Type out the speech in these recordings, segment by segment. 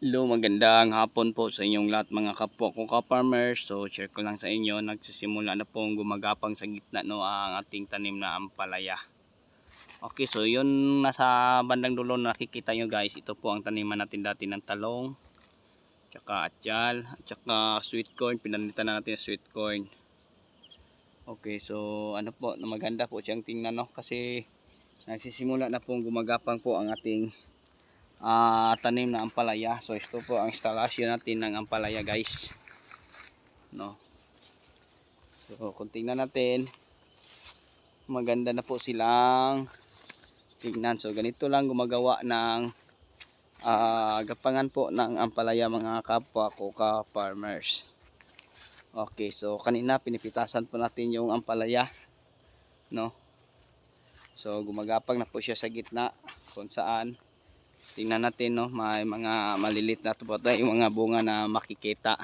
Hello, magandang hapon po sa inyong lahat mga kapwa ko ka-farmers. So, share ko lang sa inyo, nagsisimula na pong gumagapang sa gitna no ang ating tanim na ampalaya. Okay, so yun nasa bandang dulo nakikita nyo guys, ito po ang taniman natin dati ng talong, tsaka atyal, tsaka sweet corn, pinalitan na natin sweet corn. Okay, so ano po, maganda po siyang tingnan no kasi nagsisimula na pong gumagapang po ang ating ah tanim na ampalaya. So ito po ang instalasyon natin ng ampalaya guys. No. So kung tingnan natin maganda na po silang tingnan. So ganito lang gumagawa ng ah gapangan po ng ampalaya mga kapwa ko ka farmers. Okay, so kanina pinipitasan po natin yung ampalaya. No. So gumagapang na po siya sa gitna kung saan tingnan natin no may mga malilit na tayo mga bunga na makikita.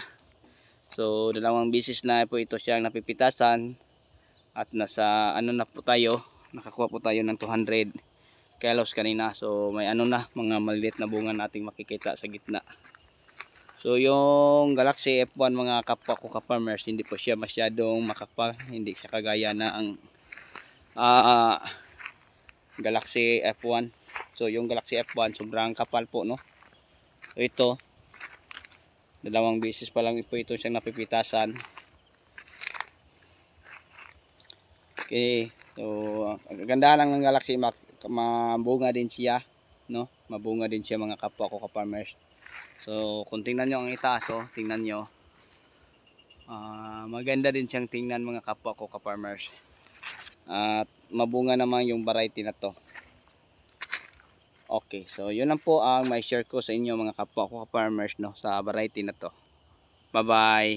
So dalawang bisis na po ito siyang napipitasan at nasa ano na po tayo nakakuha po tayo ng 200 kilos kanina. So may ano na mga malilit na bunga nating makikita sa gitna. So yung Galaxy F1 mga kapwa ko ka-farmers hindi po siya masyadong makapal hindi siya kagaya na ang ah Galaxy F1 So yung Galaxy F1 sobrang kapal po no. So ito dalawang beses pa lang po ito siyang napipitasan. Okay. So ang ganda lang ng Galaxy Mac mabunga din siya no. Mabunga din siya mga kapwa ko ka-farmers. So kung tingnan niyo ang itaas oh, tingnan niyo. Ah, maganda din siyang tingnan mga kapwa ko ka-farmers. At mabunga naman yung variety na to. Okay, so yun lang po ang may share ko sa inyo mga kapwa ko ka-farmers no sa variety na to. Bye-bye.